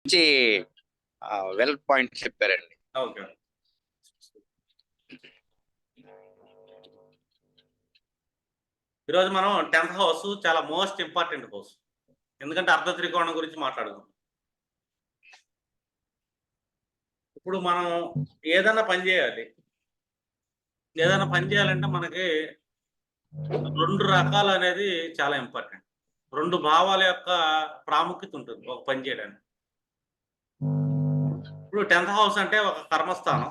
మంచి well point చెప్పారండి. Okay. ఈరోజు మనం టెన్త్ హౌస్ చాలా మోస్ట్ ఇంపార్టెంట్ హౌస్. ఎందుకంటే అర్ధ త్రికోణం గురించి మాట్లాడుదాం. ఇప్పుడు మనం ఏదైనా పని చేయాలి. ఏదైనా పని చేయాలంటే మనకి రెండు రకాలు అనేది చాలా ఇంపార్టెంట్. రెండు భావాల యొక్క ప్రాముఖ్యత ఉంటుంది ఒక పని చేయడానికి. ఇప్పుడు టెన్త్ హౌస్ అంటే ఒక కర్మస్థానం.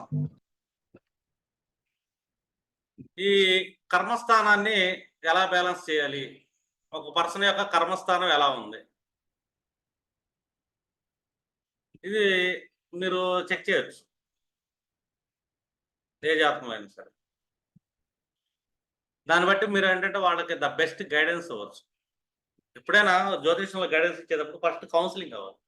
ఈ కర్మస్థానాన్ని ఎలా బ్యాలెన్స్ చేయాలి? ఒక పర్సన్ యొక్క కర్మస్థానం ఎలా ఉంది? ఇది మీరు చెక్ చేయొచ్చు. ఏ జాతకం సరే. దాన్ని బట్టి మీరు ఏంటంటే వాళ్ళకి ద బెస్ట్ గైడెన్స్ అవ్వచ్చు ఎప్పుడైనా జ్యోతిషంలో గైడెన్స్ ఇచ్చేటప్పుడు ఫస్ట్ కౌన్సిలింగ్ అవ్వాలి.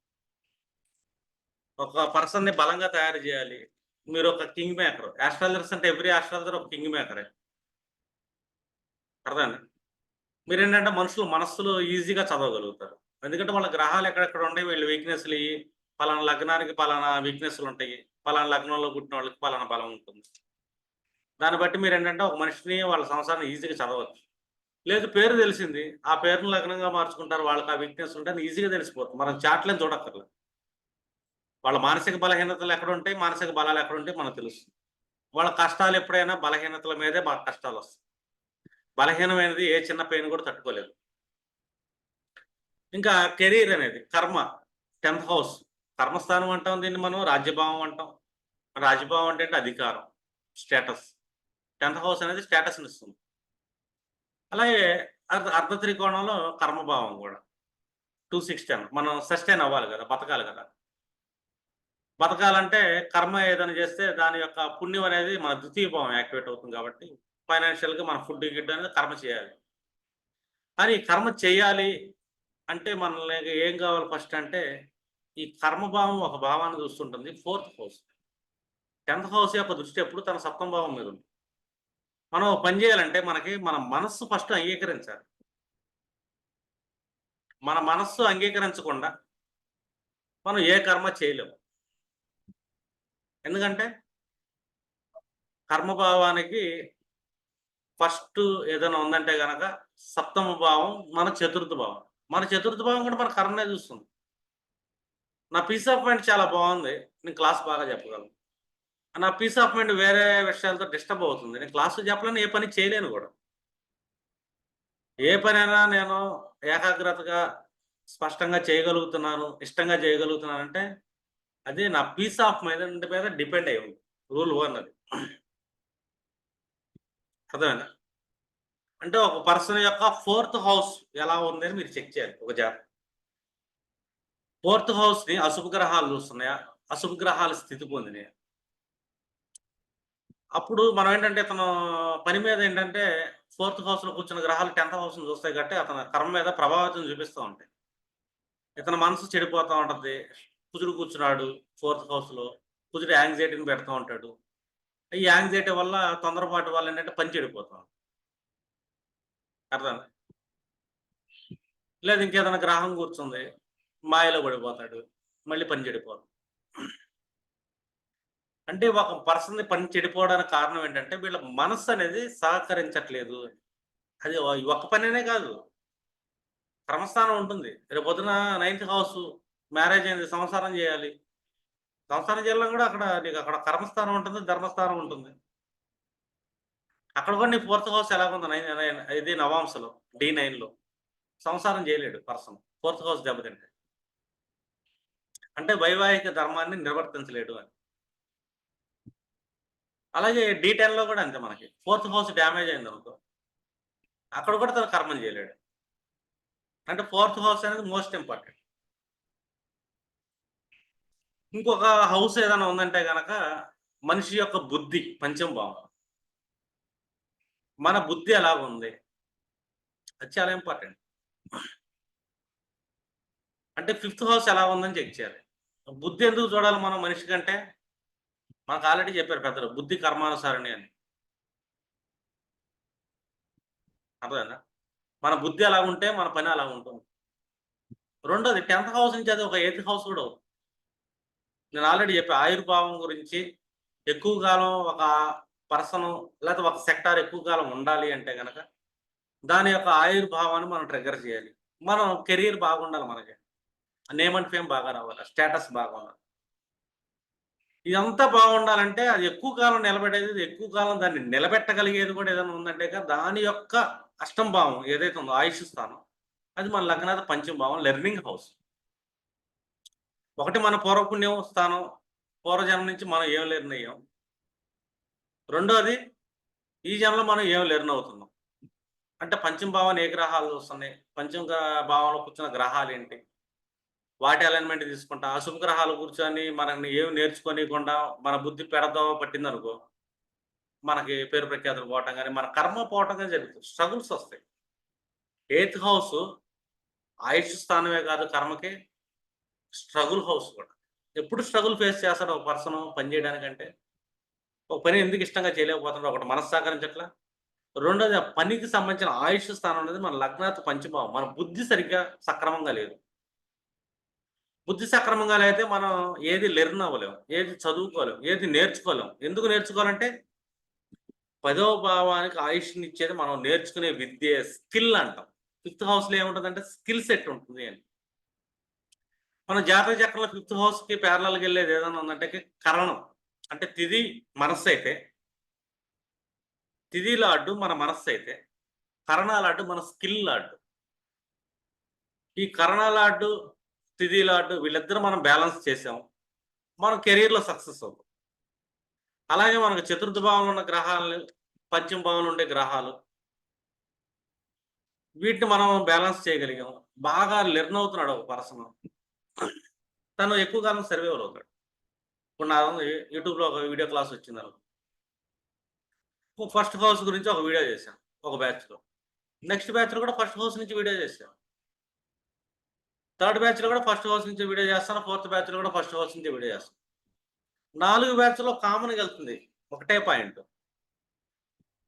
ఒక పర్సన్ని బలంగా తయారు చేయాలి. మీరు ఒక కింగ్ మేకర్ ఆస్ట్రాలజర్స్ అంటే ఎవ్రీ ఆస్ట్రాలజర్ ఒక కింగ్ మేకరే అర్థండి మీరు ఏంటంటే మనుషులు మనస్సులో ఈజీగా చదవగలుగుతారు. ఎందుకంటే వాళ్ళ గ్రహాలు ఎక్కడెక్కడ ఉండే వీళ్ళు వీక్నెస్లు పలానా లగ్నానికి పలానా వీక్నెస్లు ఉంటాయి. పలానా లగ్నంలో పుట్టిన వాళ్ళకి పలానా బలం ఉంటుంది. దాన్ని బట్టి మీరు ఏంటంటే ఒక మనిషిని వాళ్ళ సంసారాన్ని ఈజీగా చదవచ్చు. లేదు పేరు తెలిసింది. ఆ పేరును లగ్నంగా మార్చుకుంటారు. వాళ్ళకి ఆ వీక్నెస్ ఉంటే ఈజీగా తెలిసిపోతుంది. మనం చాట్లేని చూడక్కర్లేదు. వాళ్ళ మానసిక బలహీనతలు ఎక్కడ ఉంటాయి? మానసిక బలాలు ఎక్కడ ఉంటాయి? మనకు తెలుస్తుంది. వాళ్ళ కష్టాలు ఎప్పుడైనా బలహీనతల మీదే బాగా కష్టాలు వస్తాయి. బలహీనమైనది ఏ చిన్న పెయిన్ కూడా తట్టుకోలేదు. ఇంకా కెరీర్ అనేది కర్మ టెన్త్ హౌస్. కర్మస్థానం అంటాం దీన్ని మనం రాజ్యభావం అంటాం. రాజ్యభావం అంటే అంటే అధికారం స్టేటస్. టెన్త్ హౌస్ అనేది స్టేటస్ని ఇస్తుంది. అలాగే అర్ధ త్రికోణంలో కర్మభావం కూడా. టూ సిక్స్ టెన్ మనం సస్టైన్ అవ్వాలి కదా బతకాలి కదా. బతకాలంటే కర్మ ఏదైనా చేస్తే దాని యొక్క పుణ్యం అనేది మన ద్వితీయ భావం యాక్టివేట్ అవుతుంది కాబట్టి ఫైనాన్షియల్గా మన ఫుడ్ గిడ్ అనేది కర్మ చేయాలి. కానీ కర్మ చేయాలి అంటే మనకి ఏం కావాలి ఫస్ట్ అంటే ఈ కర్మభావం ఒక భావాన్ని చూస్తుంటుంది ఫోర్త్ హౌస్ టెన్త్ హౌస్ యొక్క దృష్టి ఎప్పుడు తన సప్తం భావం మీద ఉంది మనం పని చేయాలంటే మనకి మన మనస్సు ఫస్ట్ అంగీకరించాలి. మన మనస్సు అంగీకరించకుండా మనం ఏ కర్మ చేయలేము. ఎందుకంటే కర్మభావానికి ఫస్ట్ ఏదైనా ఉందంటే గనక సప్తమ భావం మన చతుర్థ భావం. మన చతుర్థ భావం కూడా మన కర్మనే చూస్తుంది. నా పీస్ ఆఫ్ మైండ్ చాలా బాగుంది. నేను క్లాస్ బాగా చెప్పగలను. నా పీస్ ఆఫ్ మైండ్ వేరే విషయాలతో డిస్టర్బ్ అవుతుంది. నేను క్లాసు చెప్పలేను ఏ పని చేయలేను కూడా. ఏ పనైనా నేను ఏకాగ్రతగా స్పష్టంగా చేయగలుగుతున్నాను ఇష్టంగా చేయగలుగుతున్నాను అంటే అదే నా పీస్ ఆఫ్ మైండ్ మీద డిపెండ్ అయి ఉంది. రూల్ వన్ అది. అర్థమైనా అంటే ఒక పర్సన్ యొక్క ఫోర్త్ హౌస్ ఎలా ఉంది అని మీరు చెక్ చేయాలి. ఒక జాతకం ఫోర్త్ హౌస్ని అశుభ గ్రహాలు చూస్తున్నాయా? అశుభ గ్రహాలు స్థితి పొందినాయా? అప్పుడు మనం ఏంటంటే ఇతను పని మీద ఏంటంటే ఫోర్త్ హౌస్లో కూర్చున్న గ్రహాలు టెన్త్ హౌస్ని చూస్తాయి కాబట్టి అతని కర్మ మీద ప్రభావితం చూపిస్తూ ఉంటాయి. ఇతని మనసు చెడిపోతూ ఉంటుంది. కుజుడు కూర్చున్నాడు ఫోర్త్ హౌస్లో కుదురు కుజుడు యాంగ్జైటీని పెడతా ఉంటాడు. ఈ యాంగ్జైటీ వల్ల తొందరపాటు వల్ల ఏంటంటే పని చెడిపోతాం అర్థం లేదు ఇంకేదైనా గ్రహం కూర్చుంది మాయలో పడిపోతాడు మళ్ళీ పని చెడిపోతాడు అంటే ఒక పర్సన్ పని చెడిపోవడానికి కారణం ఏంటంటే వీళ్ళ మనస్సు అనేది సహకరించట్లేదు. అది ఒక పనినే కాదు. క్రమస్థానం ఉంటుంది. రేపు పొద్దున నైన్త్ హౌస్ మ్యారేజ్ అయింది సంసారం చేయాలి. సంసారం చేయాలని కూడా అక్కడ నీకు అక్కడ కర్మస్థానం ఉంటుంది ధర్మస్థానం ఉంటుంది. అక్కడ కూడా నీ ఫోర్త్ హౌస్ ఎలాగుంది? నైన్ నైన్ ఇది నవాంశలో డి నైన్లో. సంసారం చేయలేడు పర్సన్ ఫోర్త్ హౌస్ దెబ్బతింటే. అంటే వైవాహిక ధర్మాన్ని నిర్వర్తించలేడు అని. అలాగే డి టెన్లో కూడా అంతే మనకి. ఫోర్త్ హౌస్ డ్యామేజ్ అయింది అనుకో. అక్కడ కూడా తను కర్మం చేయలేడు. అంటే ఫోర్త్ హౌస్ అనేది మోస్ట్ ఇంపార్టెంట్. ఇంకొక హౌస్ ఏదైనా ఉందంటే గనక మనిషి యొక్క బుద్ధి పంచం భావం మన బుద్ధి ఎలా ఉంది అది చాలా ఇంపార్టెంట్. అంటే ఫిఫ్త్ హౌస్ ఎలా ఉందని చెక్ చేయాలి. బుద్ధి ఎందుకు చూడాలి మనం మనిషి కంటే? మనకు ఆల్రెడీ చెప్పారు పెద్దలు బుద్ధి కర్మానుసారణి అని. అర్థమైనా మన బుద్ధి అలా ఉంటే మన పని అలా ఉంటుంది. రెండోది టెన్త్ హౌస్ నుంచి అది ఒక ఎయిత్ హౌస్ కూడా అవుతుంది. నేను ఆల్రెడీ చెప్పి ఆయుర్భావం గురించి ఎక్కువ కాలం ఒక పర్సన్ లేకపోతే ఒక సెక్టార్ ఎక్కువ కాలం ఉండాలి అంటే కనుక దాని యొక్క ఆయుర్భావాన్ని మనం ట్రిగ్గర్ చేయాలి. మనం కెరీర్ బాగుండాలి మనకి. నేమ్ అండ్ ఫేమ్ బాగా రావాలి స్టేటస్ బాగుండాలి. ఇదంతా బాగుండాలంటే అది ఎక్కువ కాలం నిలబెట్టేది ఎక్కువ కాలం దాన్ని నిలబెట్టగలిగేది కూడా ఏదైనా ఉందంటే దాని యొక్క అష్టం భావం ఏదైతే ఉందో ఆయుష్ స్థానం అది మన లగ్నాథ పంచమ భావం లెర్నింగ్ హౌస్ ఒకటి మన పూర్వపుణ్యం స్థానం పూర్వజన్మ నుంచి మనం ఏం లెర్న్ అయ్యాం రెండోది ఈ జన్మలో మనం ఏం లెర్న్ అవుతున్నాం అంటే పంచమ భావాన్ని ఏ గ్రహాలు వస్తున్నాయి? పంచమ భావంలో కూర్చున్న గ్రహాలు ఏంటి? వాటి అలైన్మెంట్ తీసుకుంటా. అశుభ గ్రహాలు కూర్చొని మనల్ని ఏం నేర్చుకోనికుండా మన బుద్ధి పెడదో పట్టిందనుకో మనకి పేరు ప్రఖ్యాతులు పోవటం కానీ మన కర్మ పోవటం కానీ జరుగుతుంది. స్ట్రగుల్స్ వస్తాయి. ఎయిత్ హౌస్ ఆయుష్ స్థానమే కాదు కర్మకి స్ట్రగుల్ హౌస్ కూడా. ఎప్పుడు స్ట్రగుల్ ఫేస్ చేస్తాడు ఒక పర్సన్ పని చేయడానికంటే? ఒక పని ఎందుకు ఇష్టంగా చేయలేకపోతున్నాడు? ఒకటి మనస్సహకరించట్లా రెండోది ఆ పనికి సంబంధించిన ఆయుష్ స్థానం అనేది మన లగ్నాత్ పంచభావం. మన బుద్ధి సరిగ్గా సక్రమంగా లేదు. బుద్ధి సక్రమంగా అయితే మనం ఏది లెర్న్ అవ్వలేం. ఏది చదువుకోలేం. ఏది నేర్చుకోలేం. ఎందుకు నేర్చుకోవాలంటే పదవ భావానికి ఆయుష్ని ఇచ్చేది మనం నేర్చుకునే విద్య స్కిల్ అంటాం. ఫిఫ్త్ హౌస్లో ఏముంటుందంటే స్కిల్ సెట్ ఉంటుంది అని. మన జాతక చక్రంలో ఫిఫ్త్ హౌస్కి ప్యారలల్కి వెళ్ళేది ఏదైనా ఉందంటే కరణం. అంటే తిది మనస్సు అయితే తిదిలో అడ్డు మన మనస్సు అయితే కరణాల అడ్డు మన స్కిల్ అడ్డు ఈ కరణాల అడ్డు తిదిల అడ్డు వీళ్ళిద్దరూ మనం బ్యాలెన్స్ చేసాం. మనం కెరీర్లో సక్సెస్ అవుతాం. అలాగే మనకు చతుర్థ భావంలో ఉన్న గ్రహాలు పంచమ భావంలో ఉండే గ్రహాలు వీటిని మనం బ్యాలెన్స్ చేయగలిగాం. బాగా లెర్న్ అవుతున్నాడు ఒక పర్సన్. తను ఎక్కువ కాలం సర్వేవర్ అవుతాడు. ఇప్పుడు నా యూట్యూబ్లో ఒక వీడియో క్లాస్ వచ్చింది అనుకో. ఫస్ట్ హౌస్ గురించి ఒక వీడియో చేశాను ఒక బ్యాచ్లో. నెక్స్ట్ బ్యాచ్లో కూడా ఫస్ట్ హౌస్ నుంచి వీడియో చేశాను. థర్డ్ బ్యాచ్లో కూడా ఫస్ట్ హౌస్ నుంచి వీడియో చేస్తాను ఫోర్త్ బ్యాచ్లో కూడా ఫస్ట్ హౌస్ నుంచి వీడియో చేస్తాను. నాలుగు బ్యాచ్లో కామన్గా వెళ్తుంది ఒకటే పాయింట్.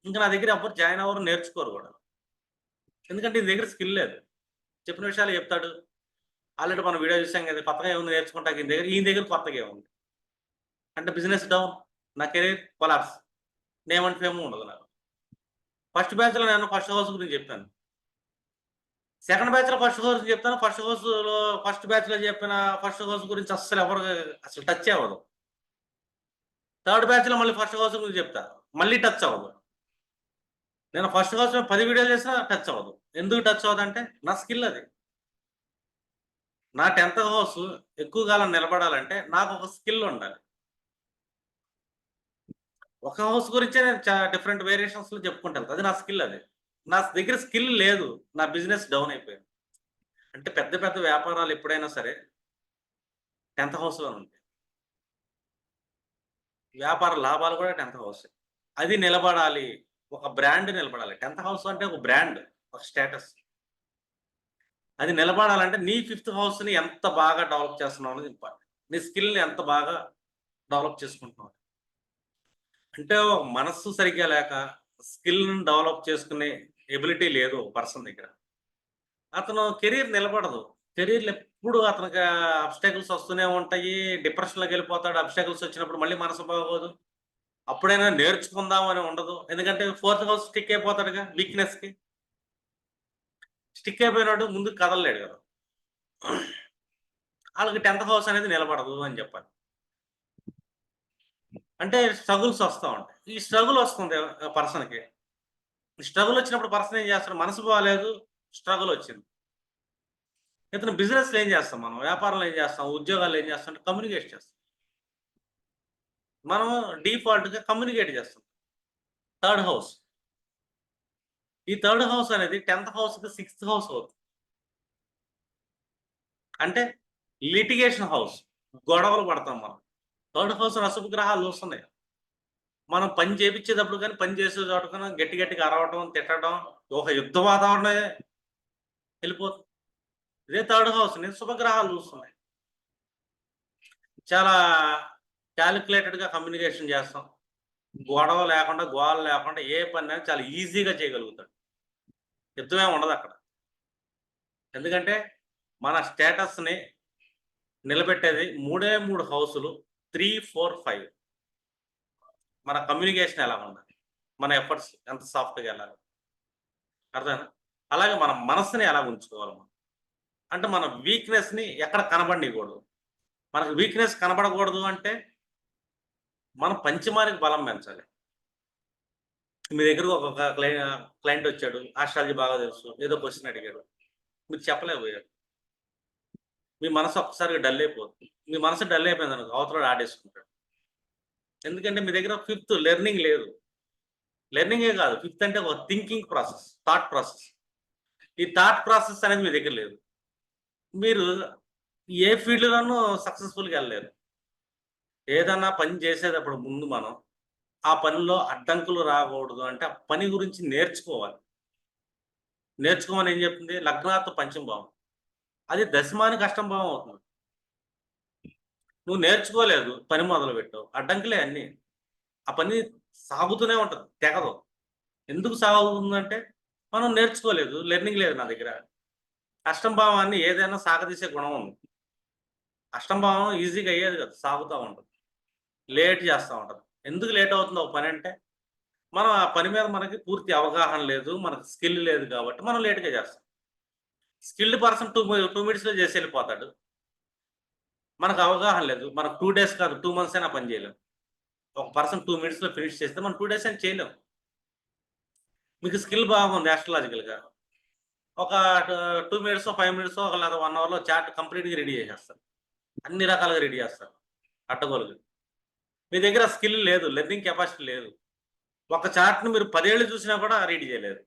ఇంకా నా దగ్గర ఎవరు జాయిన్ అవ్వరు నేర్చుకోరు కూడా. ఎందుకంటే నీ దగ్గర స్కిల్ లేదు. చెప్పిన విషయాలు చెప్తాడు. ఆల్రెడీ మనం వీడియో చూసాం కదా కొత్తగా ఏముంది నేర్చుకుంటా ఈయన దగ్గర ఈయన దగ్గర కొత్తగా ఏముంది? అంటే బిజినెస్ డౌన్ నా career collapse. Name and fame ఉండదు నాకు. ఫస్ట్ బ్యాచ్లో నేను ఫస్ట్ హౌస్ గురించి చెప్తాను. సెకండ్ బ్యాచ్లో ఫస్ట్ హౌస్ చెప్తాను. ఫస్ట్ హౌస్లో ఫస్ట్ బ్యాచ్లో చెప్పిన ఫస్ట్ హౌస్ గురించి అస్సలు ఎవరు అసలు టచ్ అవ్వదు థర్డ్ బ్యాచ్లో మళ్ళీ ఫస్ట్ హౌస్ గురించి చెప్తా. మళ్ళీ టచ్ అవ్వదు. నేను ఫస్ట్ హౌస్ పది వీడియోలు చేసినా టచ్ అవ్వదు. ఎందుకు టచ్ అవ్వదు అంటే నా స్కిల్ అది. నా టెన్త్ హౌస్ ఎక్కువ కాలం నిలబడాలంటే నాకు ఒక స్కిల్ ఉండాలి. ఒక హౌస్ గురించే నేను డిఫరెంట్ వేరియేషన్స్లో చెప్పుకుంటాను. అది నా స్కిల్ అది. నా దగ్గర స్కిల్ లేదు. నా బిజినెస్ డౌన్ అయిపోయింది. అంటే పెద్ద పెద్ద వ్యాపారాలు ఎప్పుడైనా సరే టెన్త్ హౌస్లో ఉంటాయి. వ్యాపార లాభాలు కూడా టెన్త్ హౌస్. అది నిలబడాలి. ఒక బ్రాండ్ నిలబడాలి. టెన్త్ హౌస్ అంటే ఒక బ్రాండ్ ఒక స్టేటస్. అది నిలబడాలంటే నీ ఫిఫ్త్ హౌస్ని ఎంత బాగా డెవలప్ చేస్తున్నావు అనేది ఇంపార్టెంట్ నీ స్కిల్ని ఎంత బాగా డెవలప్ చేసుకుంటున్నావు అంటే మనస్సు సరిగ్గా లేక స్కిల్ని డెవలప్ చేసుకునే ఎబిలిటీ లేదు పర్సన్ దగ్గర. అతను కెరీర్ నిలబడదు. కెరీర్లు ఎప్పుడు అతనికి అబ్స్టాకిల్స్ వస్తూనే ఉంటాయి. డిప్రెషన్లోకి వెళ్ళిపోతాడు. అబ్స్టాకిల్స్ వచ్చినప్పుడు మళ్ళీ మనసు బాగోదు. అప్పుడైనా నేర్చుకుందాం అని ఉండదు. ఎందుకంటే ఫోర్త్ హౌస్ స్టిక్ అయిపోతాడుగా వీక్నెస్కి స్టిక్ అయిపోయినాడు ముందుకు కదలలేడు కదా. వాళ్ళకి టెన్త్ హౌస్ అనేది నిలబడదు అని చెప్పాలి. అంటే స్ట్రగుల్స్ వస్తూ ఉంటాయి. ఈ స్ట్రగుల్ వస్తుంది పర్సన్కి. స్ట్రగుల్ వచ్చినప్పుడు పర్సన్ ఏం చేస్తాడు? మనసు బాగాలేదు స్ట్రగుల్ వచ్చింది. ఇతను బిజినెస్లో ఏం చేస్తాం మనం? వ్యాపారంలో ఏం చేస్తాం? ఉద్యోగాలు ఏం చేస్తాం? అంటే కమ్యూనికేట్ చేస్తాం. మనం డిఫాల్ట్గా కమ్యూనికేట్ చేస్తాం. Third house. ఈ థర్డ్ హౌస్ అనేది టెన్త్ హౌస్కి సిక్స్త్ హౌస్ అవుతుంది. అంటే లిటిగేషన్ హౌస్ గొడవలు పడతాం మనం. థర్డ్ హౌస్ అశుభ గ్రహాలు వస్తున్నాయి. మనం పని చేపించేటప్పుడు కానీ పని చేసే చోట కానీ గట్టి గట్టిగా అరవటం తిట్టడం ఒక యుద్ధ వాతావరణమే వెళ్ళిపోతుంది. ఇదే థర్డ్ హౌస్ నేను శుభగ్రహాలు చూస్తున్నాయి. చాలా క్యాలిక్యులేటెడ్గా కమ్యూనికేషన్ చేస్తాం. గొడవ లేకుండా గోల లేకుండా ఏ పని అయినా చాలా ఈజీగా చేయగలుగుతాడు. యుద్ధమే ఉండదు అక్కడ. ఎందుకంటే మన స్టేటస్ని నిలబెట్టేది మూడే మూడు హౌసులు త్రీ ఫోర్ ఫైవ్. మన కమ్యూనికేషన్ ఎలా ఉండాలి? మన ఎఫర్ట్స్ ఎంత సాఫ్ట్గా వెళ్ళాలి? అర్థమేనా అలాగే మన మనసుని ఎలా ఉంచుకోవాలి మనం? అంటే మన వీక్నెస్ని ఎక్కడ కనబడకూడదు మనకు వీక్నెస్ కనబడకూడదు అంటే మనం పంచమానికి బలం పెంచాలి. మీ దగ్గరకు ఒక క్లయింట్ వచ్చాడు. ఆస్ట్రాలజీ బాగా తెలుసు. ఏదో క్వశ్చన్ అడిగాడు మీరు చెప్పలేకపోయాడు మీ మనసు ఒక్కసారిగా డల్ అయిపోతుంది. మీ మనసు డల్ అయిపోయింది అనుకో అవతల ఆడేసుకుంటాడు. ఎందుకంటే మీ దగ్గర ఫిఫ్త్ లెర్నింగ్ లేదు. లెర్నింగే కాదు. ఫిఫ్త్ అంటే ఒక థింకింగ్ ప్రాసెస్ థాట్ ప్రాసెస్. ఈ థాట్ ప్రాసెస్ అనేది మీ దగ్గర లేదు. మీరు ఏ ఫీల్డ్లోనూ సక్సెస్ఫుల్గా వెళ్ళలేరు. ఏదన్నా పని చేసేటప్పుడు ముందు మనం ఆ పనిలో అడ్డంకులు రాకూడదు అంటే ఆ పని గురించి నేర్చుకోవాలి. నేర్చుకోమని ఏం చెప్తుంది? లగ్నాత్ పంచమ భావం. అది దశమానికి అష్టం భావం అవుతుంది. నువ్వు నేర్చుకోలేదు పని మొదలు పెట్టావు అడ్డంకులే అన్నీ. ఆ పని సాగుతూనే ఉంటుంది తెగదు. ఎందుకు సాగుతుందంటే మనం నేర్చుకోలేదు లెర్నింగ్ లేదు నా దగ్గర. అష్టం భావాన్ని ఏదైనా సాగదీసే గుణం ఉంది. అష్టం భావం ఈజీగా అయ్యేది కదా సాగుతూ ఉంటుంది. లేట్ చేస్తూ ఉంటుంది. ఎందుకు లేట్ అవుతుంది ఒక పని అంటే మనం ఆ పని మీద మనకి పూర్తి అవగాహన లేదు మనకు స్కిల్ లేదు కాబట్టి మనం లేట్గా చేస్తాం. స్కిల్డ్ పర్సన్ టూ టూ మినిట్స్లో చేసి వెళ్ళిపోతాడు. మనకు అవగాహన లేదు మనకు టూ డేస్ కాదు టూ మంత్స్ అయినా పని చేయలేము ఒక పర్సన్ టూ మినిట్స్లో ఫినిష్ చేస్తే మనం టూ డేస్ అయినా చేయలేం. మీకు స్కిల్ బాగుంది యాస్ట్రాలజికల్గా. ఒక టూ మినిట్స్ ఫైవ్ మినిట్స్ ఒక లేదా వన్ అవర్లో చాట్ కంప్లీట్గా రెడీ చేసేస్తారు. అన్ని రకాలుగా రెడీ చేస్తారు. అట్టగోలుగా మీ దగ్గర స్కిల్ లేదు లెర్నింగ్ కెపాసిటీ లేదు. ఒక చార్ట్ను మీరు పదేళ్ళు చూసినా కూడా రెడీ చేయలేదు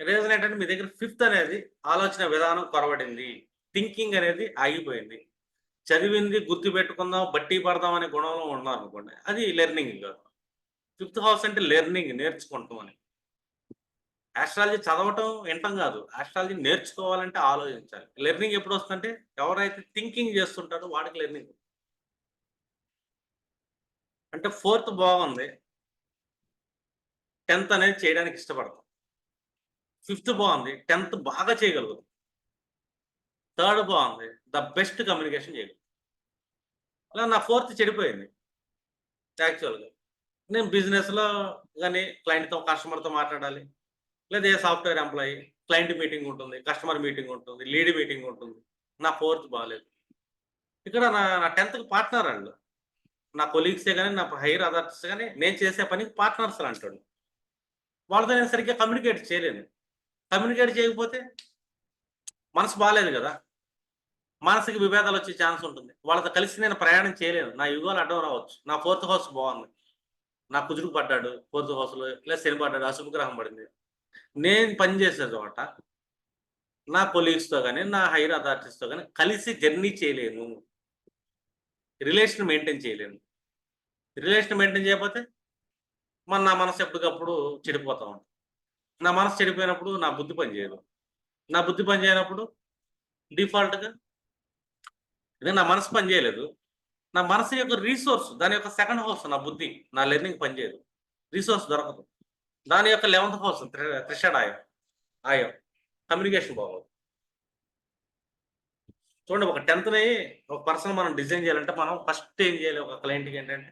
రీజన్ ఏంటంటే మీ దగ్గర ఫిఫ్త్ అనేది ఆలోచన విధానం కొరబడింది థింకింగ్ అనేది ఆగిపోయింది. చదివింది గుర్తు పెట్టుకుందాం బట్టి పడదాం అనే గుణంలో ఉన్నాం అనుకోండి అది లెర్నింగ్ కాదు ఫిఫ్త్ హౌస్ అంటే లెర్నింగ్ నేర్చుకుంటాం అని. ఆస్ట్రాలజీ చదవటం వింటం కాదు. ఆస్ట్రాలజీ నేర్చుకోవాలంటే ఆలోచించాలి. లెర్నింగ్ ఎప్పుడు వస్తుందంటే ఎవరైతే థింకింగ్ చేస్తుంటారో వాడికి లెర్నింగ్ అంటే ఫోర్త్ బాగుంది. టెన్త్ అనేది చేయడానికి ఇష్టపడతాం. ఫిఫ్త్ బాగుంది. టెన్త్ బాగా చేయగలుగుతాం. థర్డ్ బాగుంది. ద బెస్ట్ కమ్యూనికేషన్ చేయగలుగుతాం. అలా నా ఫోర్త్ చెడిపోయింది. యాక్చువల్గా. నేను బిజినెస్లో కానీ క్లయింట్తో కస్టమర్తో మాట్లాడాలి. లేదా ఏ సాఫ్ట్వేర్ ఎంప్లాయీ క్లయింట్ మీటింగ్ ఉంటుంది కస్టమర్ మీటింగ్ ఉంటుంది లీడ్ మీటింగ్ ఉంటుంది. నా ఫోర్త్ బాగాలేదు ఇక్కడ నా నా టెన్త్కి పార్ట్నర్ అండి నా కొలీగ్సే కానీ నా హైయర్ అథారిటీస్ కానీ నేను చేసే పనికి పార్ట్నర్స్ అంటాడు. వాళ్ళతో నేను సరిగ్గా కమ్యూనికేట్ చేయలేను. కమ్యూనికేట్ చేయకపోతే మనసు బాగాలేదు కదా. మానసిక విభేదాలు వచ్చే ఛాన్స్ ఉంటుంది. వాళ్ళతో కలిసి నేను ప్రయాణం చేయలేను. నా యుగాలు అడ్డం రావచ్చు. నా ఫోర్త్ హౌస్ బాగుంది. నా కుజుడు పడ్డాడు ఫోర్త్ హౌస్లో లేదా శని పడ్డాడు అశుభగ్రహం పడింది. నేను పనిచేసే చోట నా కొలీగ్స్తో కానీ నా హైర్ అథారిటీస్తో కానీ కలిసి జర్నీ చేయలేను. రిలేషన్ మెయింటైన్ చేయలేము రిలేషన్ మెయింటైన్ చేయకపోతే మన నా మనసు ఎప్పటికప్పుడు చెడిపోతూ ఉంటుంది. నా మనసు చెడిపోయినప్పుడు నా బుద్ధి పని చేయదు. నా బుద్ధి పని చేయనప్పుడు డిఫాల్ట్గా ఇది నా మనసు పని చేయలేదు. నా మనసు యొక్క రీసోర్స్ దాని యొక్క సెకండ్ హౌస్ నా బుద్ధి నా లెర్నింగ్ పనిచేయదు రీసోర్స్ దొరకదు. దాని యొక్క లెవెంత్ హౌస్ త్రిషడ్ ఆయం ఆయం కమ్యూనికేషన్ బాగోదు. చూడండి ఒక టెన్త్ని ఒక పర్సన్ మనం డిజైన్ చేయాలంటే మనం ఫస్ట్ ఏం చేయాలి ఒక క్లయింట్కి ఏంటంటే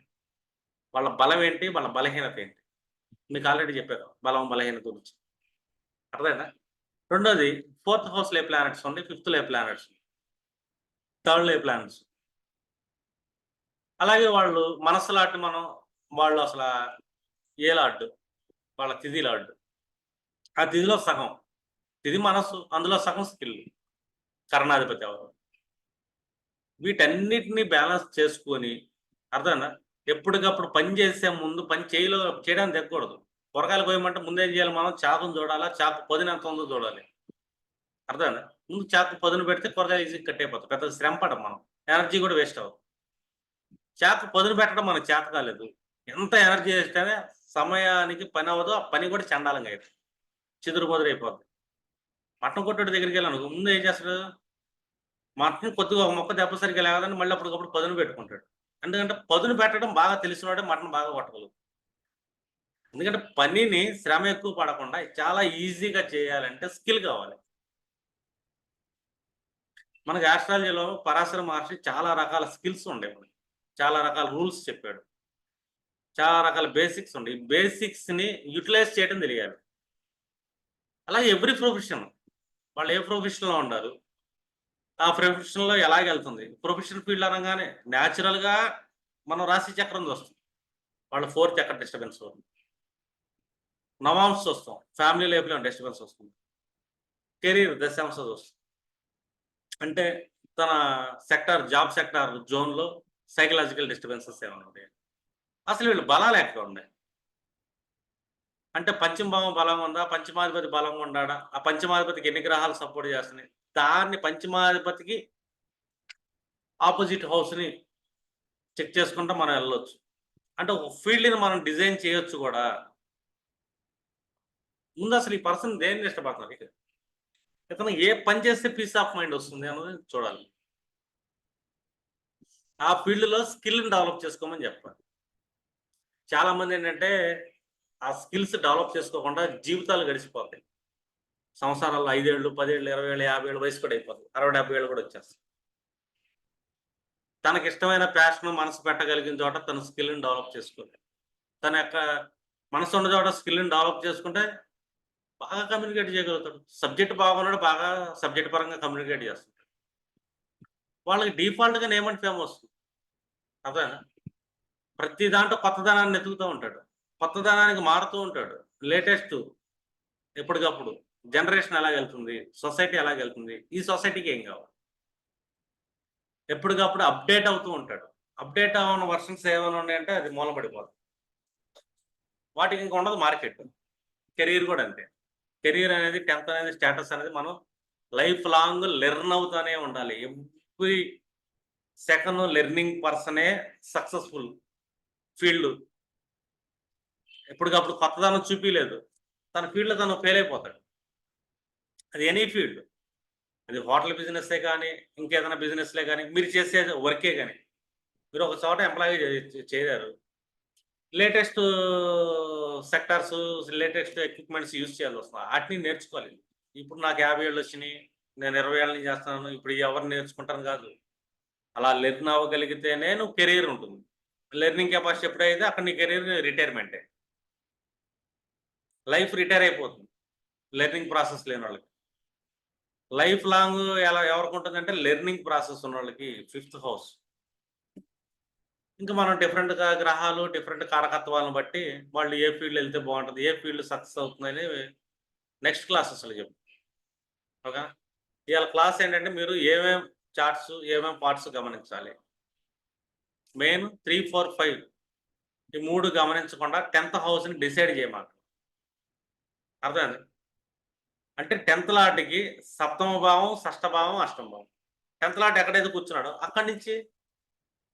వాళ్ళ బలం ఏంటి వాళ్ళ బలహీనత ఏంటి? మీకు ఆల్రెడీ చెప్పారు బలం బలహీనత గురించి. అర్థమైనా రెండోది ఫోర్త్ హౌస్లో ఏ ప్లానెట్స్ ఉంది ఫిఫ్త్లో ఏ ప్లానెట్స్ థర్డ్ థర్డ్లో ఏ ప్లానెట్స్ అలాగే వాళ్ళు మనసు లాంటి మనం వాళ్ళు అసలు ఏ లాడ్డు వాళ్ళ తిది లాడ్డు ఆ తిథిలో సగం తిది మనస్సు అందులో సగం స్కిల్. కర్ణాధిపతి ఎవరు? వీటన్నిటిని బ్యాలెన్స్ చేసుకొని అర్థమైందా? ఎప్పటికప్పుడు పని చేసే ముందు పని చేయలో చేయడానికి తెగకూడదు కూరగాయలు పోయమంటే ముందు ఏం చేయాలి మనం? చాకును చూడాలా చాకు పదిన ఎంత ఉందో చూడాలి అర్థమైందా? ముందు చాకు పదును పెడితే కూరగాయలు ఈజీ కట్ అయిపోతుంది పెద్ద శ్రమ పడం మనం. ఎనర్జీ కూడా వేస్ట్ అవ్వదు. చాకు పదును పెట్టడం మనకు చేత కాలేదు. ఎంత ఎనర్జీ వేస్తేనే సమయానికి పని అవ్వదు. ఆ పని కూడా చండాలంగా అవుతుంది చిదురు పొదురు అయిపోద్ది. మటన్ కొట్టుడు దగ్గరికి వెళ్ళాను. ముందు ఏం చేస్తాడు? మటన్ కొద్దిగా ఒక మొక్క దెబ్బ సరిగ్గా లేదని మళ్ళీ అప్పటికప్పుడు పదును పెట్టుకుంటాడు. ఎందుకంటే పదును పెట్టడం బాగా తెలిసినవాడే మటన్ బాగా కొట్టగలదు ఎందుకంటే పనిని శ్రమ ఎక్కువ పడకుండా చాలా ఈజీగా చేయాలంటే స్కిల్ కావాలి. మనకి ఆస్ట్రాలజీలో పరాశర మహర్షి చాలా రకాల స్కిల్స్ ఉండే మనకి. చాలా రకాల రూల్స్ చెప్పాడు. చాలా రకాల బేసిక్స్ ఉండే. ఈ బేసిక్స్ని యూటిలైజ్ చేయడం తెలియాలి. అలాగే ఎవ్రీ ప్రొఫెషన్. వాళ్ళు ఏ ప్రొఫెషన్లో ఉండరు ఆ ప్రొఫెషన్లో ఎలాగెళ్తుంది? ప్రొఫెషనల్ ఫీల్డ్ అనగానే న్యాచురల్గా మనం రాశి చక్రం చూస్తాం. వాళ్ళ ఫోర్త్ ఎక్కడ డిస్టర్బెన్స్ నవాంశ చూస్తాం. ఫ్యామిలీ లైఫ్లో డిస్టర్బెన్స్ వస్తుంది. కెరీర్ దశాంశ చూస్తాం. అంటే తన సెక్టార్ జాబ్ సెక్టార్ జోన్లో సైకలాజికల్ డిస్టర్బెన్సెస్ ఏమైనా ఉంటాయి అసలు వీళ్ళు బలాలు ఎక్కడ ఉన్నాయి? అంటే పంచమభావం బలంగా ఉందా? పంచమాధిపతి బలంగా ఉండా ఆ పంచమాధిపతికి ఎన్ని గ్రహాలు సపోర్ట్ చేస్తున్నాయి? దాన్ని పంచమాధిపతికి ఆపోజిట్ హౌస్ని చెక్ చేసుకుంటా మనం వెళ్ళొచ్చు. అంటే ఒక ఫీల్డ్ని మనం డిజైన్ చేయొచ్చు కూడా. ముందు అసలు ఈ పర్సన్ దేన్ని ఇష్టపడుతున్నారు? ఇక ఇతను ఏ పని చేస్తే పీస్ ఆఫ్ మైండ్ వస్తుంది అన్నది చూడాలి. ఆ ఫీల్డ్లో స్కిల్ని డెవలప్ చేసుకోమని చెప్పాలి. చాలామంది ఏంటంటే ఆ స్కిల్స్ డెవలప్ చేసుకోకుండా జీవితాలు గడిచిపోతాయి. సంవత్సరాల్లో ఐదేళ్ళు పదేళ్ళు ఇరవై ఏళ్ళు యాభై ఏళ్ళు వయసు కూడా అయిపోతుంది అరవై డెబ్బై ఏళ్ళు కూడా వచ్చేస్తుంది తనకి ఇష్టమైన ప్యాషన్ మనసు పెట్టగలిగిన చోట తన స్కిల్ని డెవలప్ చేసుకోవాలి. తన యొక్క మనసు ఉన్న చోట స్కిల్ని డెవలప్ చేసుకుంటే బాగా కమ్యూనికేట్ చేయగలుగుతాడు. సబ్జెక్ట్ బాగున్నాడు బాగా సబ్జెక్ట్ పరంగా కమ్యూనికేట్ చేస్తుంటాడు. వాళ్ళకి డిఫాల్ట్గా నేమ్ అండ్ ఫేమ్ వస్తుంది. అదేనా ప్రతి దాంట్లో కొత్తదనాన్ని వెతుకుతూ ఉంటాడు. కొత్తదనానికి మారుతూ ఉంటాడు. లేటెస్ట్ ఎప్పటికప్పుడు. జనరేషన్ ఎలా వెళ్తుంది? సొసైటీ ఎలా వెళ్తుంది? ఈ సొసైటీకి ఏం కావాలి? ఎప్పటికప్పుడు అప్డేట్ అవుతూ ఉంటాడు. అప్డేట్ అవ్వని వర్షన్స్ ఏమైనా ఉన్నాయంటే అది మూలపడిపోదు వాటికి ఇంకా ఉండదు మార్కెట్. కెరీర్ కూడా అంతే. కెరీర్ అనేది టెన్త్ అనేది స్టేటస్ అనేది మనం లైఫ్ లాంగ్ లెర్న్ అవుతూనే ఉండాలి. ఎవ్రీ సెకండ్ లెర్నింగ్ పర్సనే సక్సెస్ఫుల్ ఫీల్డ్. ఎప్పటికప్పుడు కొత్తదనం చూపించలేదు తన ఫీల్డ్లో తను ఫెయిల్ అయిపోతాడు. అది ఎనీ ఫీల్డ్ అది హోటల్ బిజినెస్సే కానీ ఇంకేదైనా బిజినెస్లే కానీ మీరు చేసే వర్కే కానీ. మీరు ఒక చోట ఎంప్లాయీ చేరారు. Latest sectors latest equipments use చేయాల్సి వస్తుంది. వాటిని నేర్చుకోవాలి. ఇప్పుడు నాకు యాభై ఏళ్ళు వచ్చినాయి నేను ఇరవై ఏళ్ళ నుంచి చేస్తున్నాను ఇప్పుడు ఎవరు నేర్చుకుంటాను కాదు. అలా లెర్న్ అవ్వగలిగితేనే నువ్వు కెరీర్ ఉంటుంది. లెర్నింగ్ కెపాసిటీ ఎప్పుడైతే అక్కడ నీ కెరీర్ రిటైర్మెంటే లైఫ్ రిటైర్ అయిపోతుంది. లెర్నింగ్ ప్రాసెస్ లేని వాళ్ళకి. లైఫ్ లాంగ్ ఎలా ఎవరికి ఉంటుందంటే లెర్నింగ్ ప్రాసెస్ ఉన్న వాళ్ళకి ఫిఫ్త్ హౌస్. ఇంకా మనం డిఫరెంట్ గ్రహాలు డిఫరెంట్ కారకత్వాలను బట్టి వాళ్ళు ఏ ఫీల్డ్ వెళ్తే బాగుంటుంది ఏ ఫీల్డ్ సక్సెస్ అవుతుందని నెక్స్ట్ క్లాసెస్లో చెప్పు. ఓకే ఇవాళ క్లాస్ ఏంటంటే మీరు ఏమేం చార్ట్స్ ఏమేం పార్ట్స్ గమనించాలి? మెయిన్ త్రీ ఫోర్ ఫైవ్ ఈ మూడు గమనించకుండా టెన్త్ హౌస్ని డిసైడ్ చేయమాట అర్థమైంది? అంటే టెన్త్ లాట్కి సప్తమ భావం షష్టభావం భావం అష్టమ భావం. టెన్త్ లాట్ ఎక్కడైతే కూర్చున్నాడో అక్కడి నుంచి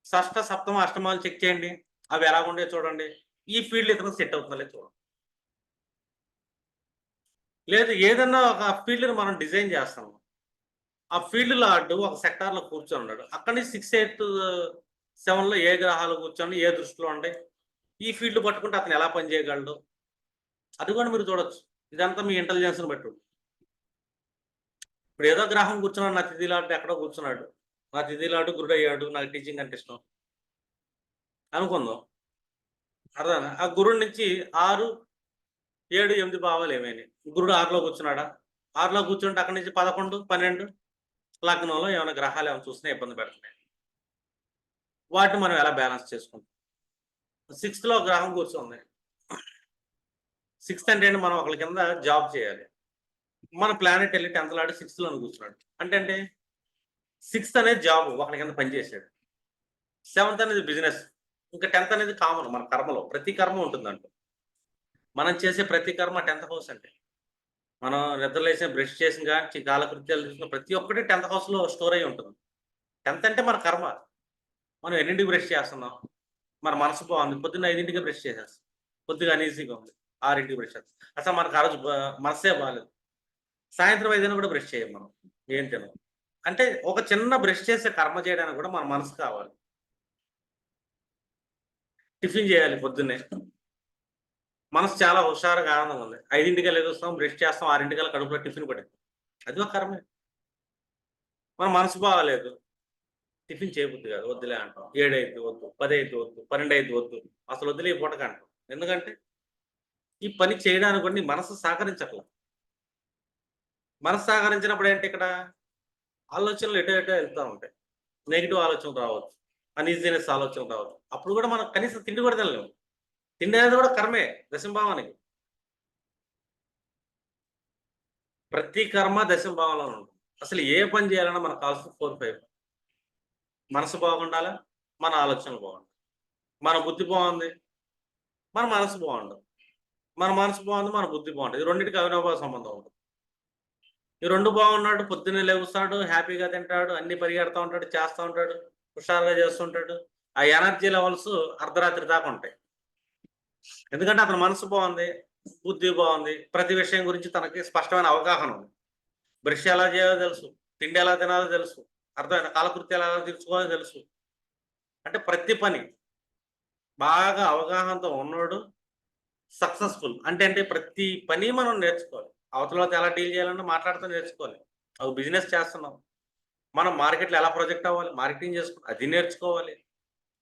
షష్ట సప్తమ అష్టమాలు చెక్ చేయండి. అవి ఎలా ఉండే చూడండి. ఈ ఫీల్డ్ ఇతను సెట్ అవుతుందో చూడండి లేదు ఏదన్నా ఒక ఫీల్డ్ని మనం డిజైన్ చేస్తాము ఆ ఫీల్డ్ లాట్ ఒక సెక్టార్లో కూర్చొని ఉన్నాడు. అక్కడి నుంచి సిక్స్ ఎయిట్ సెవెన్లో ఏ గ్రహాలు కూర్చొని ఏ దృష్టిలో ఉంటాయి ఈ ఫీల్డ్ పట్టుకుంటే అతను ఎలా పనిచేయగలడు? అది కూడా మీరు చూడొచ్చు. ఇదంతా మీ ఇంటెలిజెన్స్ని బట్టి ఇప్పుడు ఏదో గ్రహం కూర్చున్నాడు నా తిథి లాంటి ఎక్కడో కూర్చున్నాడు. నా తిథిలాడు లాంటి గురుడు అయ్యాడు నాకు టీచింగ్ అంటే ఇష్టం. అనుకుందాం. అర్థం ఆ గురుడు నుంచి ఆరు ఏడు ఎనిమిది భావాలు ఏమైనాయి? గురుడు ఆరులో కూర్చున్నాడా? ఆరులో కూర్చుంటే అక్కడి నుంచి పదకొండు పన్నెండు? లగ్నంలో ఏమైనా గ్రహాలు ఏమైనా చూసినా ఇబ్బంది పెడుతున్నాయి. వాటిని మనం ఎలా బ్యాలెన్స్ చేసుకుంటాం? సిక్స్త్లో గ్రహం కూర్చుంది. సిక్స్త్ అంటే మనం ఒకరి కింద జాబ్ చేయాలి. మన ప్లానెట్ వెళ్ళి టెన్త్ లాడి సిక్స్త్లో కూర్చున్నాడు. అంటే అంటే సిక్స్త్ అనేది జాబ్ ఒకరి కింద పనిచేసాడు సెవెంత్ అనేది బిజినెస్ ఇంకా టెన్త్ అనేది కామన్ మన కర్మలో ప్రతి కర్మ ఉంటుందంట. మనం చేసే ప్రతి కర్మ టెన్త్ హౌస్ అంటే. మనం నిద్రలేసిన బ్రష్ చేసిన కానీ కాలకృత్యాలు చేసిన ప్రతి ఒక్కటి టెన్త్ హౌస్లో స్టోర్ అయి ఉంటుంది. టెన్త్ అంటే మన కర్మ. మనం ఎన్నింటికి బ్రష్ చేస్తున్నాం? మన మనసు బాగుంది. పొద్దున్న ఐదింటికి బ్రష్ చేసేస్తాం. కొద్దిగా అనీజీగా ఉంది. ఆరింటికి బ్రష్ చేస్తాం. అసలు మనకు ఆ రోజు మనసే బాగాలేదు సాయంత్రం ఏదైనా కూడా బ్రష్ చేయం మనం ఏం తినం అంటే ఒక చిన్న బ్రష్ చేసే కర్మ చేయడానికి కూడా మన మనసు కావాలి. టిఫిన్ చేయాలి పొద్దున్నే. మనసు చాలా హుషారుగా ఆనందంగా ఉంది. ఐదింటికల్లా ఎదుస్తాం బ్రష్ చేస్తాం ఆరింటికల్లా కడుపులో టిఫిన్ పడింది. అది ఒక కర్మే. మన మనసు బాగాలేదు. టిఫిన్ చేయబుద్ది కాదు. వద్దులే అంటాం. ఏడు వద్దు పది అయితే వద్దు పన్నెండు అయితే వద్దు. అసలు వద్దులే ఈ పూటకి అంటాం. ఎందుకంటే ఈ పని చేయడానికి కూడా నీ మనసు సహకరించట్లేదు మనసు సహకరించినప్పుడు ఏంటి ఇక్కడ? ఆలోచనలు ఎటో ఎటో వెళ్తూ ఉంటాయి. నెగిటివ్ ఆలోచనలు రావచ్చు. అన్ఈజీనెస్ ఆలోచనలు రావచ్చు. అప్పుడు కూడా మనం కనీసం తిండి కూడా తినలేము. తిండి అనేది కూడా కర్మే దశంభావానికి. ప్రతి కర్మ దశంభావంలో ఉంటుంది. అసలు ఏ పని చేయాలన్నా మనకు కావాల్సిన ఫోర్ ఫైవ్. మనసు బాగుండాలా? మన ఆలోచనలు బాగుండాలి. మన బుద్ధి బాగుంది? మన మనసు బాగుండదు మన మనసు బాగుంది మన బుద్ధి బాగుంటుంది రెండింటికి అవినాభావ సంబంధం ఉంటుంది. ఈ రెండు బాగున్నాడు పొద్దున్నే లేగుస్తాడు హ్యాపీగా తింటాడు అన్ని పరిగెడతా ఉంటాడు చేస్తూ ఉంటాడు హుషారుగా చేస్తుంటాడు ఆ ఎనర్జీ లెవెల్స్ అర్ధరాత్రి దాకా ఉంటాయి. ఎందుకంటే అతని మనసు బాగుంది బుద్ధి బాగుంది ప్రతి విషయం గురించి తనకి స్పష్టమైన అవగాహన ఉంది. బ్రష్ ఎలా చేయాలో తెలుసు తిండి ఎలా తినాలో తెలుసు అర్థమైన కాలకృత్యాలు ఎలా తీర్చుకోవాలో తెలుసు. అంటే ప్రతి పని బాగా అవగాహనతో ఉన్నాడు సక్సెస్ఫుల్. అంటే అంటే ప్రతి పని మనం నేర్చుకోవాలి. అవతలతో ఎలా డీల్ చేయాలంటే మాట్లాడుతూ నేర్చుకోవాలి. అది బిజినెస్ చేస్తున్నాం. మనం మార్కెట్లో ఎలా ప్రొజెక్ట్ అవ్వాలి? మార్కెటింగ్ చేసుకోవాలి అది నేర్చుకోవాలి.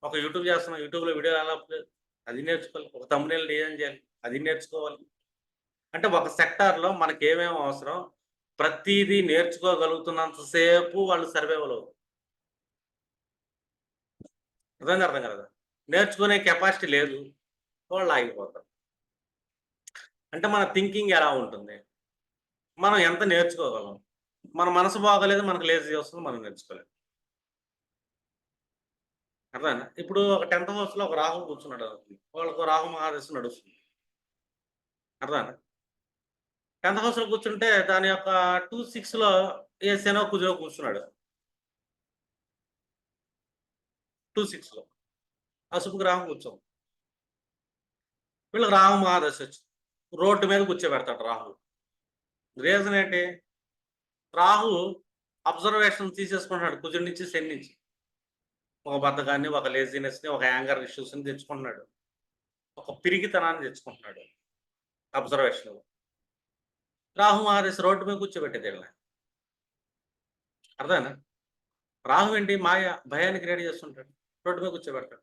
ఒక యూట్యూబ్ చేస్తున్నాం యూట్యూబ్లో వీడియో ఎలా అది నేర్చుకోవాలి. ఒక తమ్మునేలు డిజైన్ చేయాలి అది నేర్చుకోవాలి. అంటే ఒక సెక్టార్లో మనకి ఏమేమి అవసరం? ప్రతిదీ నేర్చుకోగలుగుతున్నంతసేపు వాళ్ళు సర్వైవల్ అవుతారు. అర్థం అర్థం కదా నేర్చుకునే కెపాసిటీ లేదు. వాళ్ళు ఆగిపోతారు. అంటే మన థింకింగ్ ఎలా ఉంటుంది? మనం ఎంత నేర్చుకోగలం? మన మనసు బాగోలేదు మనకు లేజీ వస్తుంది మనం నేర్చుకోలేదు అర్థమైనా ఇప్పుడు ఒక టెన్త్ హౌస్లో ఒక రాహు కూర్చున్నాడు అనుకోండి. వాళ్ళకు రాహు మహాదశ నడుస్తుంది. అర్థమైనా టెన్త్ హౌస్లో కూర్చుంటే దాని యొక్క టూ సిక్స్లో ఏ శనో కుజో కూర్చున్నాడు? టూ సిక్స్లో అశుభ రాహు కూర్చోం వీళ్ళకి రాహు మహాదశ వచ్చింది. రోడ్డు మీద కూర్చోబెడతాడు రాహు రీజన్ ఏంటి? రాహు అబ్జర్వేషన్ తీసేసుకుంటున్నాడు కుజుడి నుంచి శని నుంచి. ఒక బద్ధకాన్ని ఒక లేజినెస్ని ఒక యాంగర్ ఇష్యూస్ని తెచ్చుకుంటున్నాడు. ఒక పిరిగితనాన్ని తెచ్చుకుంటున్నాడు అబ్జర్వేషన్ రాహు మహాదశ రోడ్డు మీద కూర్చోబెట్టేది వీళ్ళని. అర్థమేనా రాహు ఏంటి? మాయ భయాన్ని క్రియేట్ చేస్తుంటాడు. రోడ్డు మీద కూర్చోబెడతాడు.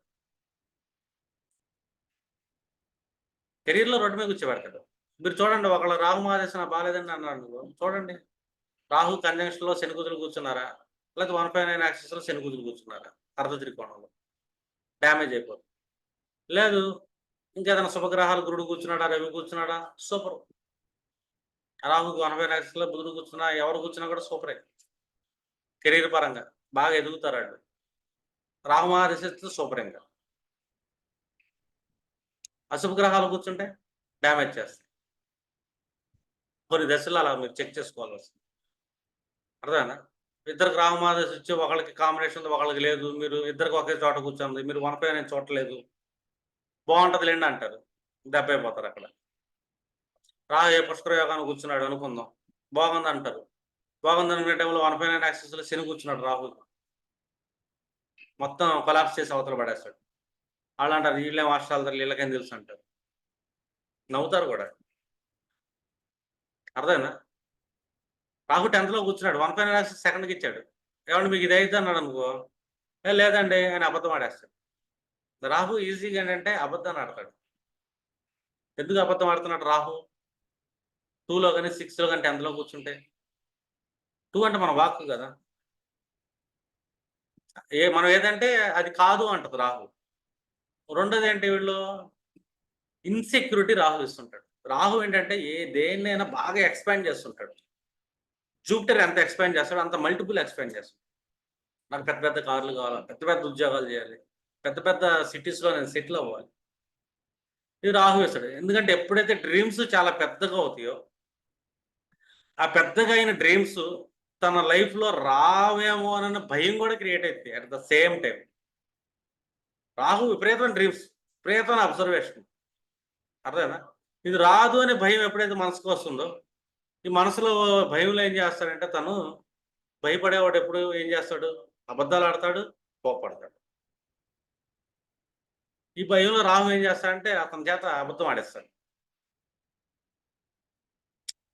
కెరీర్లో రోడ్డు మీద కూర్చోబెడతాడు. మీరు చూడండి ఒకళ్ళ రాహు మహాదశ బాగాలేదండి బాగాలేదని అన్నారు నువ్వు. చూడండి. రాహు conjunction లో శని కూర్చున్నారా? లేకపోతే వన్ ఫైవ్ నైన్ యాక్సెస్లో కూర్చున్నారా? అర్ధ త్రికోణంలో. డ్యామేజ్ అయిపోతుంది. లేదు ఇంకేదైనా శుభగ్రహాలు గురుడు కూర్చున్నాడా? రవి కూర్చున్నాడా? సూపర్. రాహుకు వన్ ఫైవ్ యాక్సెస్లో బుధుడు కూర్చున్నా ఎవరు కూర్చున్నా కూడా సూపరే. కెరీర్ పరంగా బాగా ఎదుగుతారు వాళ్ళు. రాహు మహాదశ సూపర్ ఇంకా. అశుభ గ్రహాలు కూర్చుంటే డ్యామేజ్ చేస్తాయి. కొన్ని దశలు అలా మీరు చెక్ చేసుకోవాలి వస్తుంది. అర్థమైనా ఇద్దరికి రాహుమాదశ ఇచ్చి ఒకళ్ళకి కాంబినేషన్ ఒకళ్ళకి లేదు. మీరు ఇద్దరికి ఒకే చోట కూర్చుంది. మీరు వన్ పై నేను చూడలేదు బాగుంటుంది లేండి అంటారు. దెబ్బ అయిపోతారు అక్కడ. రా ఏ పుష్కర యోగాన్ని కూర్చున్నాడు అనుకుందాం. బాగుంది అంటారు. బాగుంది అనుకునే టైంలో వన్ పై నైన్ యాక్సెస్లో శని కూర్చున్నాడు రాహుల్. మొత్తం కొలాప్స్ చేసి అవతల పడేస్తాడు. వాళ్ళు అంటారు వీళ్ళేం హాస్టల్ వీళ్ళకేం తెలుసు అంటారు. నవ్వుతారు కూడా. అర్థమైనా రాహు టెన్త్లో కూర్చున్నాడు. వన్ ఫైవ్ రాసి సెకండ్కి ఇచ్చాడు. ఏమంటే మీకు ఇది అయితే అన్నాడు అనుకో. లేదండి ఆయన అబద్ధం ఆడేస్తాడు. రాహు ఈజీగా ఏంటంటే అబద్ధాన్ని ఆడతాడు. ఎందుకు అబద్ధం ఆడుతున్నాడు రాహు? టూలో కానీ సిక్స్లో కానీ టెన్త్లో కూర్చుంటే. టూ అంటే మన వాక్ కదా. ఏ మనం ఏదంటే అది కాదు అంటది రాహు. రెండోది ఏంటి వీళ్ళు? ఇన్సెక్యూరిటీ రాహు ఇస్తుంటాడు. రాహు ఏంటంటే ఏ దేన్నైనా బాగా ఎక్స్పాండ్ చేస్తుంటాడు. జూపిటర్ ఎంత ఎక్స్పాండ్ చేస్తాడో అంత మల్టిపుల్ ఎక్స్పాండ్ చేస్తాడు. నాకు పెద్ద పెద్ద కార్లు కావాలి పెద్ద పెద్ద ఉద్యోగాలు చేయాలి పెద్ద పెద్ద సిటీస్లో నేను సెటిల్ అవ్వాలి. ఇది రాహు వేస్తాడు. ఎందుకంటే ఎప్పుడైతే డ్రీమ్స్ చాలా పెద్దగా అవుతాయో ఆ పెద్దగా అయిన డ్రీమ్స్ తన లైఫ్లో రావేమో అన్న భయం కూడా క్రియేట్ అవుతుంది at the same time Rahu విపరీతమైన డ్రీమ్స్ విపరీతమైన అబ్జర్వేషన్ అర్థమేనా ఇది రాదు అనే భయం ఎప్పుడైతే మనసుకు వస్తుందో ఈ మనసులో భయంలో ఏం చేస్తాడంటే తను భయపడేవాడు ఎప్పుడు ఏం చేస్తాడు? అబద్ధాలు ఆడతాడు కోపడతాడు ఈ భయంలో రాహు ఏం చేస్తాడంటే అతని చేత అబద్ధం ఆడేస్తాడు.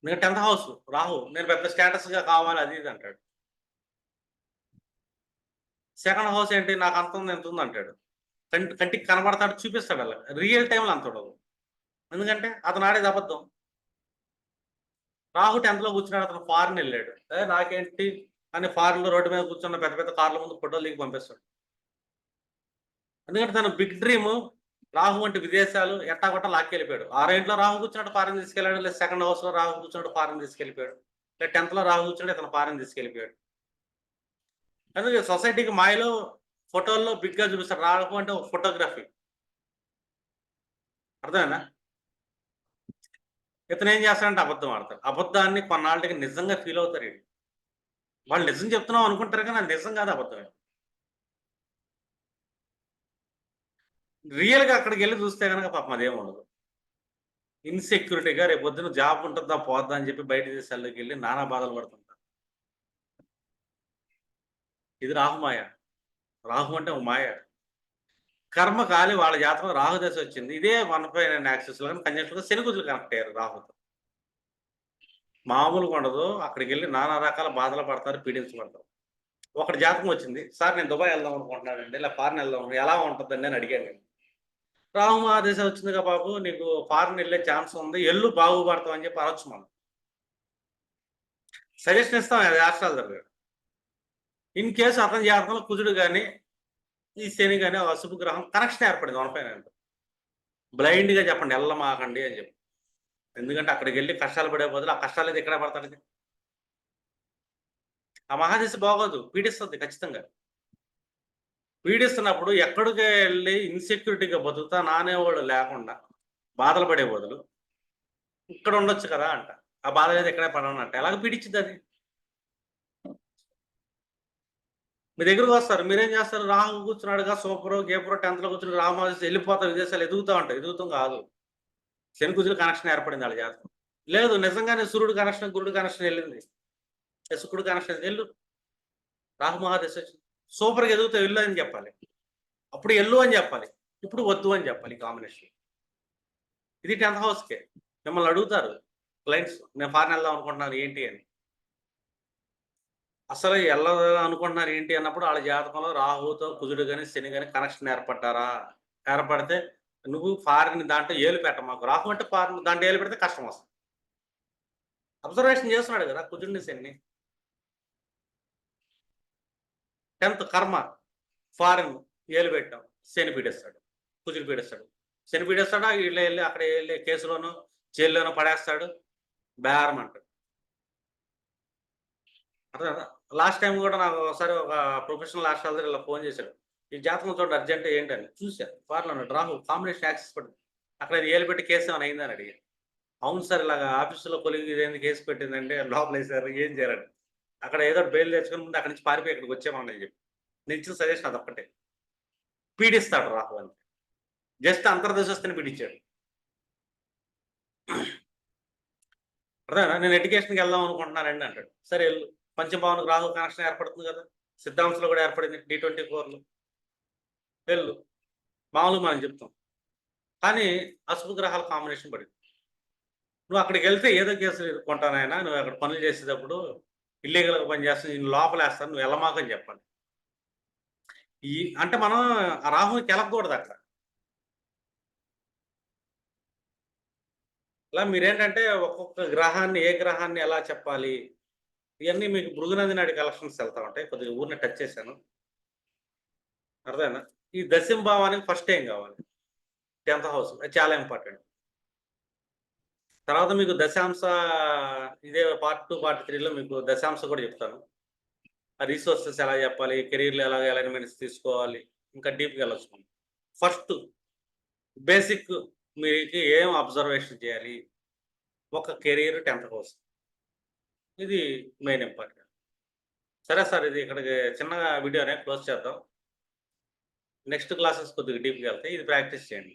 నేను టెన్త్ హౌస్ రాహు నేను పెద్ద స్టేటస్గా కావాలి అది ఇది అంటాడు. సెకండ్ హౌస్ ఏంటి? నాకు అంత ఉంది ఎంత ఉంది అంటాడు కంటి కంటికి కనబడతాడు చూపిస్తాడు అలా. రియల్ టైంలో అంత ఉండదు ఎందుకంటే అతను ఆడేది అబద్ధం. రాహు టెన్త్లో కూర్చున్నాడు అతను ఫారెన్ వెళ్ళాడు. ఏ నాకేంటి? అని ఫారెన్లో రోడ్డు మీద కూర్చున్న పెద్ద పెద్ద కార్ల ముందు ఫోటోలు దిగి పంపిస్తాడు. ఎందుకంటే తన బిగ్ డ్రీమ్ రాహు వంటి విదేశాలు ఎట్టాగొట్ట లాక్కెళ్ళిపోయాడు. ఆరేంట్లో రాహు కూర్చున్నాడు ఫారెన్ తీసుకెళ్ళాడు లేదా సెకండ్ హౌస్లో రాహు కూర్చున్నాడు ఫారెన్ తీసుకెళ్ళిపోయాడు. లేదా టెన్త్లో రాహు కూర్చున్నాడు ఇతను ఫారెన్ తీసుకెళ్ళిపోయాడు. అందుకే సొసైటీకి మాయలో ఫోటోల్లో బిగ్గా చూపిస్తాడు. రాహు అంటే ఒక ఫోటోగ్రఫీ. అర్థమేనా ఇతను ఏం చేస్తాడంటే అబద్ధం ఆడతాడు. అబద్ధాన్ని కొన్నాళ్ళకి నిజంగా ఫీల్ అవుతారు వాళ్ళు. నిజం చెప్తున్నాం అనుకుంటారు కానీ అది నిజం కాదు అబద్ధమే. రియల్గా అక్కడికి వెళ్ళి చూస్తే కనుక పాపం అదేం ఉండదు. ఇన్సెక్యూరిటీగా రేపు పొద్దున జాబ్ ఉంటుందా పోద్దా అని చెప్పి బయట దేశాల్లోకి వెళ్ళి నానా బాధలు పడుతుంటారు. ఇది రాహుమాయ రాహు అంటే ఒక మాయ. కర్మ కాలి వాళ్ళ జాతకం రాహు దశ వచ్చింది. ఇదే వన్ ఫైవ్ నైన్ యాక్సెస్లో కానీ కంజెక్షన్ శనికుజులు కనెక్ట్ అయ్యారు రాహుతో. మామూలుగా ఉండదు. అక్కడికి వెళ్ళి నానా రకాల బాధలు పడతారు పీడించబడతారు ఒకటి జాతకం వచ్చింది. సార్ నేను దుబాయ్ వెళ్దాం అనుకుంటున్నానండి ఇలా ఫారెన్ వెళ్దాం ఎలా ఉంటుందండి? అని అడిగాను నేను. రాహు మహాదేశ వచ్చిందిగా బాబు. నీకు ఫారెన్ వెళ్ళే ఛాన్స్ ఉంది. ఎల్లు బాగుపడతాం అని చెప్పి అనొచ్చు మనం. సజెషన్ ఇస్తాం అది రాష్ట్రాలు జరిగాడు ఇన్ కేసు అతని జాతకంలో కుజుడు కానీ ఈ శని కానీ ఆ అశుభ గ్రహం కనెక్షన్ ఏర్పడింది వన్ పైన బ్లైండ్గా చెప్పండి వెళ్ళమాకండి అని చెప్పి. ఎందుకంటే అక్కడికి వెళ్ళి కష్టాలు పడే బదులు ఆ కష్టాలు అయితే ఎక్కడ పడతాడు ఆ మహాదశ బాగోదు పీడిస్తుంది ఖచ్చితంగా. పీడిస్తున్నప్పుడు ఎక్కడికి వెళ్ళి ఇన్సెక్యూరిటీగా బతుకుతా నానేవాడు లేకుండా బాధలు పడే బదులు ఇక్కడ ఉండొచ్చు కదా అంట. ఆ బాధ అనేది ఎక్కడే పడను ఎలాగ పీడించింది అది? మీ దగ్గరకు వస్తారు. మీరేం చేస్తారు? రాహు కూర్చున్నాడుగా సూపర్ గేపర్ టెన్త్లో కూర్చుని రాహు వెళ్ళిపోతారు విదేశాలు ఎదుగుతా ఉంటాయి ఎదుగుతాం కాదు. శని కుజులు కనెక్షన్ ఏర్పడింది వాళ్ళ జాతకం. లేదు నిజంగానే సూర్యుడు కనెక్షన్ గురుడు కనెక్షన్ వెళ్ళింది. ఏ శుక్రుడు కనెక్షన్ వెళ్ళు రాహు మహాదశ వచ్చింది. సూపర్గా ఎదుగుతా వెళ్ళు అని చెప్పాలి. అప్పుడు ఎల్లు అని చెప్పాలి. ఇప్పుడు వద్దు అని చెప్పాలి కాంబినేషన్ ఇది టెన్త్ హౌస్కే మిమ్మల్ని అడుగుతారు క్లయింట్స్ నేను ఫారెన్ వెళ్దాం అనుకుంటున్నాను ఏంటి అని. అసలు వెళ్ళదు అనుకుంటున్నారు ఏంటి అన్నప్పుడు వాళ్ళ జాతకంలో రాహుతో కుజుడు కానీ శని కానీ కనెక్షన్ ఏర్పడ్డారా? ఏర్పడితే నువ్వు ఫారిన్ దాంట్లో ఏలు పెట్ట మాకు. రాహు అంటే ఫారిన్ దాంట్లో ఏలు పెడితే కష్టం వస్తుంది. అబ్జర్వేషన్ చేస్తున్నాడు కదా కుజుడిని శని టెన్త్ కర్మ ఫారిన్ ఏలు పెట్టాం. శని పీడేస్తాడు. కుజుడు పీడేస్తాడు. శని పీడేస్తాడు? వీళ్ళు వెళ్ళి అక్కడ వెళ్ళి కేసులోనూ జైల్లోనూ పడేస్తాడు. బేరం అంటాడు. అర్థం లాస్ట్ టైం కూడా నాకు ఒకసారి ఒక ప్రొఫెషనల్ హాస్టల్ ఇలా ఫోన్ చేశాడు. ఈ జాతకం చూడండి అర్జెంట్ ఏంటని. చూశారు ఫార్లో డ్రాఫ్ కాంబినేషన్ యాక్సెస్ పడింది అక్కడ ఇది ఏలు పెట్టి కేసు ఏమైనా అయిందని అడిగాను అవును సార్ ఇలాగ ఆఫీసులో కొలిగి ఇదేంది కేసు పెట్టిందంటే లోపల వేసారు ఏం చేయాలని అక్కడ ఏదో బెయిల్ తెచ్చుకుని ముందు అక్కడి నుంచి పారిపోయి ఇక్కడికి వచ్చేమని చెప్పి నేను ఇచ్చిన సజెషన్ అదొక్కటే పీడిస్తాడు రాహు అని జస్ట్ అంతర్దశస్థని పీడించాడు. అర్థమేనా నేను ఎడ్యుకేషన్కి వెళ్దాం అనుకుంటున్నానండి అంటాడు. సరే వెళ్ళు. పంచభావనకు రాహు కనెక్షన్ ఏర్పడుతుంది కదా? సిద్ధాంశంలో కూడా ఏర్పడింది డి ట్వంటీ ఫోర్లో వెళ్ళు. మామూలుగా మనం చెప్తాం. కానీ అశుభ గ్రహాల కాంబినేషన్ పడింది. నువ్వు అక్కడికి వెళ్తే ఏదో కేసులు ఎదుర్కొంటానైనా నువ్వు అక్కడ పనులు చేసేటప్పుడు ఇల్లీగల్గా పని చేస్తాను నేను లోపలేస్తాను నువ్వు వెళ్ళమాకని చెప్పాలి. ఈ అంటే మనం ఆ రాహుని కెలకూడదు అక్కడ. ఇలా మీరేంటంటే ఒక్కొక్క గ్రహాన్ని ఏ గ్రహాన్ని ఎలా చెప్పాలి? ఇవన్నీ మీకు భృగునది నాడి కలెక్షన్స్ వెళ్తా ఉంటాయి. కొద్దిగా ఊరిని టచ్ చేశాను. అర్థమైనా ఈ దశం భావానికి ఫస్ట్ ఏం కావాలి? టెన్త్ హౌస్ అది చాలా ఇంపార్టెంట్ తర్వాత మీకు దశాంశ ఇదే పార్ట్ టూ పార్ట్ త్రీలో మీకు దశాంశ కూడా చెప్తాను. ఆ రీసోర్సెస్ ఎలా చెప్పాలి? కెరీర్లో ఎలా అలైన్మెంట్స్ తీసుకోవాలి? ఇంకా డీప్గా వెళ్ళొచ్చు ఫస్ట్ బేసిక్ మీకు ఏం అబ్జర్వేషన్ చేయాలి? ఒక కెరీర్ టెన్త్ హౌస్ ఇది మెయిన్ ఇంపార్టెంట్ సరే సార్ ఇది ఇక్కడికి చిన్నగా వీడియోనే క్లోజ్ చేద్దాం. నెక్స్ట్ క్లాసెస్ కొద్దిగా డీప్గా వెళ్తాయి ఇది ప్రాక్టీస్ చేయండి.